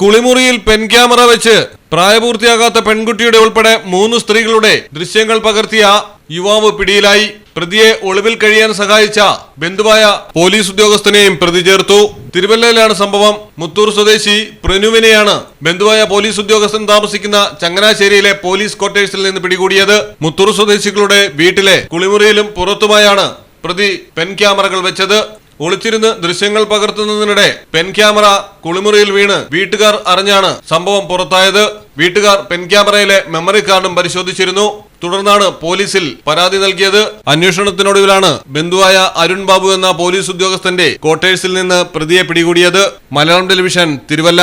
കുളിമുറിയിൽ pen camera വെച്ച് പ്രായപൂർത്തിയാകാത്ത പെൺകുട്ടിയുടെ ഉൾപ്പെടെ മൂന്ന് സ്ത്രീകളുടെ ദൃശ്യങ്ങൾ പകർത്തിയ യുവാവ് പിടിയിലായി. പ്രതിയെ ഒളിവിൽ കഴിയാൻ സഹായിച്ച ബന്ധുവായ പോലീസ് ഉദ്യോഗസ്ഥനെയും പ്രതി ചേർത്തു. തിരുവല്ലയിലാണ് സംഭവം. മുത്തൂർ സ്വദേശി പ്രനുവിനെയാണ് ബന്ധുവായ പോലീസ് ഉദ്യോഗസ്ഥൻ താമസിക്കുന്ന ചങ്ങനാശ്ശേരിയിലെ പോലീസ് ക്വാർട്ടേഴ്സിൽ നിന്ന് പിടികൂടിയത്. മുത്തൂർ സ്വദേശികളുടെ വീട്ടിലെ കുളിമുറിയിലും പുറത്തുമായാണ് പ്രതി പെൻ ക്യാമറകൾ വെച്ചത്. ഒളിച്ചിരുന്ന് ദൃശ്യങ്ങൾ പകർത്തുന്നതിനിടെ പെൻ ക്യാമറ കുളിമുറിയിൽ വീണ് വീട്ടുകാർ അറിഞ്ഞാണ് സംഭവം പുറത്തായത്. വീട്ടുകാർ പെൻ ക്യാമറയിലെ മെമ്മറി കാർഡും പരിശോധിച്ചിരുന്നു. തുടർന്നാണ് പോലീസിൽ പരാതി നൽകിയത്. അന്വേഷണത്തിനൊടുവിലാണ് ബന്ധുവായ അരുൺ ബാബു എന്ന പോലീസ് ഉദ്യോഗസ്ഥന്റെ ക്വാർട്ടേഴ്സിൽ നിന്ന് പ്രതിയെ പിടികൂടിയത്. Malayalam television Thiruvalla.